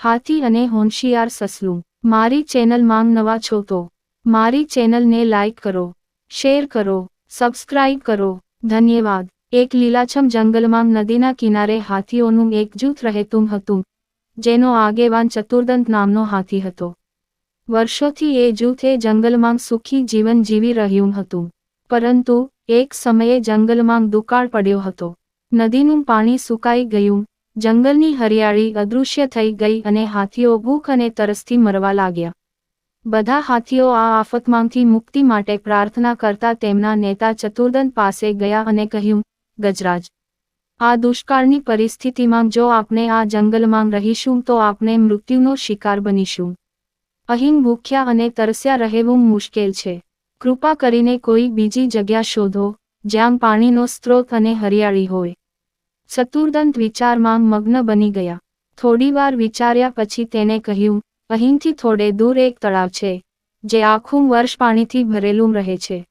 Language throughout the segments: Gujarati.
હાથી અને હોંશિયાર સસલું. મારી ચેનલમાં નવા છો તો મારી ચેનલને લાઇક કરો, શેર કરો, સબસ્ક્રાઇબ કરો. ધન્યવાદ. એક લીલાછમ જંગલમાં નદીના કિનારે હાથીઓનું એક જૂથ રહેતું હતું, જેનો આગેવાન ચતુર્દંત નામનો હાથી હતો. વર્ષોથી એ જૂથ એ જંગલમાં સુખી જીવન જીવી રહ્યું હતું, પરંતુ એક સમયે જંગલમાં દુકાળ પડ્યો હતો. નદીનું પાણી સુકાઈ ગયું જંગલની હરિયાળી અદૃશ્ય થઈ ગઈ અને હાથીઓ ભૂખ અને તરસથી મરવા લાગ્યા. બધા હાથીઓ આ આફતમાંથી મુક્તિ માટે પ્રાર્થના કરતા તેમના નેતા ચતુર્દન પાસે ગયા અને કહ્યું, ગજરાજ, આ દુષ્કાળની પરિસ્થિતિમાં જો આપણે આ જંગલમાં રહીશું તો આપણે મૃત્યુનો શિકાર બનીશું. અહીં ભૂખ્યા અને તરસ્યા રહેવું મુશ્કેલ છે. કૃપા કરીને કોઈ બીજી જગ્યા શોધો, જ્યાં પાણીનો સ્ત્રોત અને હરિયાળી હોય. ચતુર્દંત વિચારમાં મગ્ન બની ગયા. થોડીવાર વિચાર્યા પછી તેને કહ્યું, અહીંથી થોડે દૂર એક તળાવ છે, જે આખું વર્ષ પાણીથી ભરેલું રહે છે.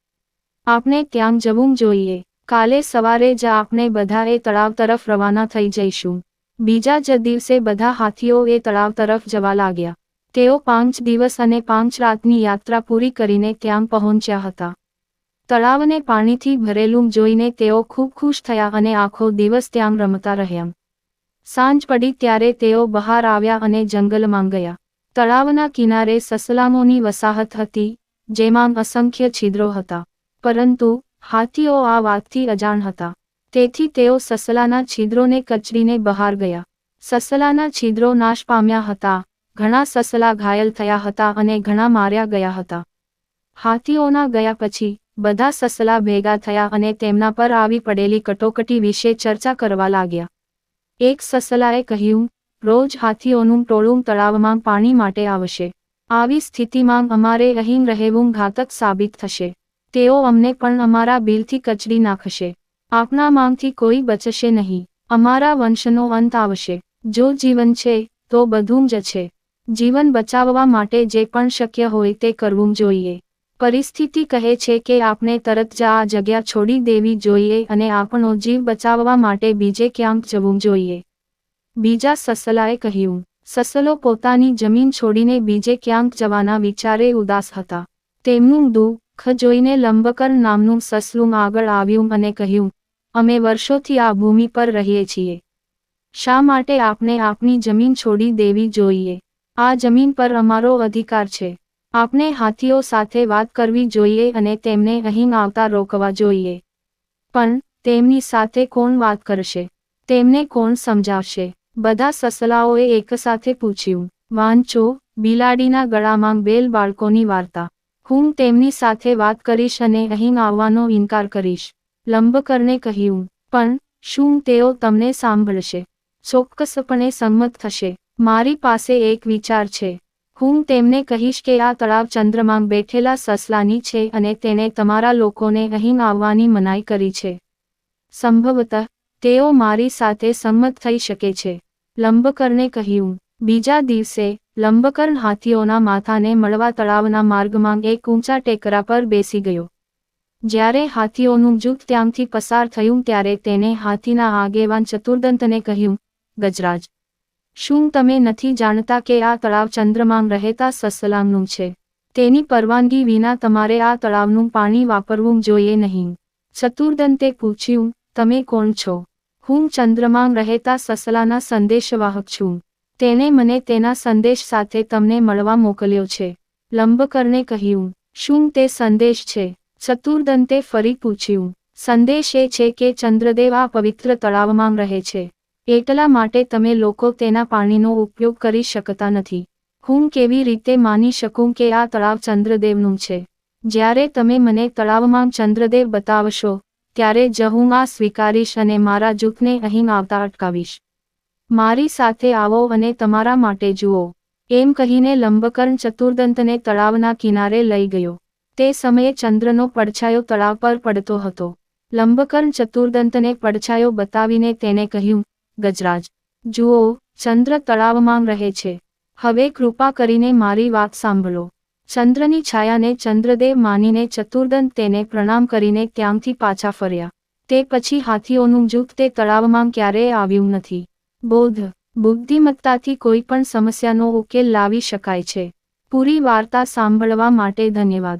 આપણે ત્યાં જવું જોઈએ. કાલે સવારે જ આપણે બધા એ તળાવ તરફ રવાના થઈ જઈશું. બીજા જ દિવસે બધા હાથીઓ એ તળાવ તરફ જવા લાગ્યા. તેઓ પાંચ દિવસ અને પાંચ રાતની યાત્રા પૂરી કરીને ત્યાં પહોંચ્યા હતા. તળાવને પાણીથી ભરેલું જોઈને તેઓ ખૂબ ખુશ થયા અને આખો દિવસ ત્યાં રમતા રહ્યા. સાંજ પડી ત્યારે તેઓ બહાર આવ્યા અને જંગલમાં ગયા. તળાવના કિનારે સસલામોની વસાહત હતી, જેમાં અસંખ્ય છિદ્રો હતા. પરંતુ, હાથીઓ આ વાતથી અજાણ હતા. તેથી તેઓ સસલાના છિદ્રોને કચડીને બહાર ગયા. સસલાના છિદ્રો નાશ પામ્યા હતા, ઘણા સસલા ઘાયલ થયા હતા અને ઘણા માર્યા ગયા હતા. હાથીઓના ગયા પછી બધા સસલા ભેગા થયા અને તેમના પર આવી પડેલી કટોકટી વિશે ચર્ચા કરવા લાગ્યા. એક સસલાએ કહ્યું, રોજ હાથીઓનું ટોળું તળાવમાં પાણી માટે આવશે. આવી સ્થિતિમાં અમારે અહીં રહેવું ઘાતક સાબિત થશે. તેઓ અમને પણ અમારા બિલથી કચડી નાખશે. આપના માંગથી કોઈ બચશે નહીં. અમારા વંશનો અંત આવશે. જો જીવન છે, તો બધું જ છે. જીવન બચાવવા માટે જે પણ શક્ય હોય તે કરવું જોઈએ. પરિસ્થિતિ કહે છે કે આપણે તરત જ આ જગ્યા છોડી દેવી જોઈએ અને આપણો જીવ બચાવવા માટે બીજે ક્યાંક જવું જોઈએ. બીજા સસલાએ કહ્યું, સસલો પોતાની જમીન છોડીને બીજે ક્યાંક જવાના વિચારે ઉદાસ હતા. તેમનું દુઃખ જોઈને લંબકર નામનું સસલું આગળ આવ્યું અને કહ્યું, અમે વર્ષોથી આ ભૂમિ પર રહીએ છીએ. શા માટે આપણે આપની જમીન છોડી દેવી જોઈએ? આ જમીન પર અમારો અધિકાર છે. આપણે હાથીઓ સાથે વાત કરવી જોઈએ અને તેમને અહીં આવતા રોકવા જોઈએ. પણ, તેમની સાથે કોણ વાત કરશે? તેમને કોણ સમજાવશે? બધા સસલાઓએ એકસાથે પૂછ્યું. વાંચો, બિલાડીના ગળામાં બેલ બાળકોની વાર્તા. હું તેમની સાથે વાત કરીશ અને અહીં આવવાનો ઇનકાર કરીશ. લંબકરને કહ્યું. પણ, શું તેઓ તમને સાંભળશે? ચોક્કસપણે સંમત થશે. મારી પાસે એક વિચાર છે. હું તેમને કહીશ કે આ તળાવ ચંદ્રમાં બેઠેલા સસલાની છે અને તેણે તમારા લોકોને અહીં આવવાની મનાઈ કરી છે. સંભવતઃ, તેઓ મારી સાથે સંમત થઈ શકે છે. લંબકરને કહ્યું, બીજા દિવસે, લંબકર્ણ હાથીઓના માથાને મળવા તળાવના માર્ગમાં એક ઊંચા ટેકરા પર બેસી ગયો. જ્યારે હાથીઓનું જૂથ ત્યાંથી પસાર થયું ત્યારે તેને હાથીના આગેવાન ચતુર્દંતને કહ્યું, ગજરાજ શું તમે નથી જાણતા કે આ તળાવ ચંદ્રમાં રહેતા સસલામનું છે? તેની પરવાનગી વિના તમારે આ તળાવનું પાણી વાપરવું જોઈએ નહીં. ચતુર્દંતે પૂછ્યું, તમે કોણ છો? હું ચંદ્રમાં રહેતા સસલાના સંદેશવાહક છું. તેને મને તેના સંદેશ સાથે તમને મળવા મોકલ્યો છે. લંબકરને કહ્યું, શું તે સંદેશ છે? ચતુર્દંતે ફરી પૂછ્યું, સંદેશ એ છે કે ચંદ્રદેવ આ પવિત્ર તળાવમાં રહે છે. એટલા માટે તમે લોકો તેના પાણીનો ઉપયોગ કરી શકતા નથી. હું કેવી રીતે માની શકું કે આ તળાવ ચંદ્રદેવનું છે? જ્યારે તમે મને તળાવમાં ચંદ્રદેવ બતાવશો, ત્યારે જ હું આ સ્વીકારીશ અને મારા જૂથને અહીં આવતા અટકાવીશ. મારી સાથે આવો અને તમારા માટે જુઓ. એમ કહીને લંબકર્ણ ચતુર્દંતને તળાવના કિનારે લઈ ગયો. તે સમયે ચંદ્રનો પડછાયો તળાવ પર પડતો હતો. લંબકર્ણ ચતુર્દંતને પડછાયો બતાવીને તેને કહ્યું ગજરાજ, જુઓ, ચંદ્ર તળાવમાં રહે છે. હવે કૃપા કરીને મારી વાત સાંભળો. ચંદ્રની છાયાને ચંદ્રદેવ માનીને ચતુર્દન તેને પ્રણામ કરીને ત્યાંથી પાછા ફર્યા. તે પછી હાથીઓનું જૂથ તે તળાવમાં ક્યારેય આવ્યું નથી. બોધ, બુદ્ધિમત્તાથી કોઈ પણ સમસ્યાનો ઉકેલ લાવી શકાય છે. પૂરી વાર્તા સાંભળવા માટે ધન્યવાદ.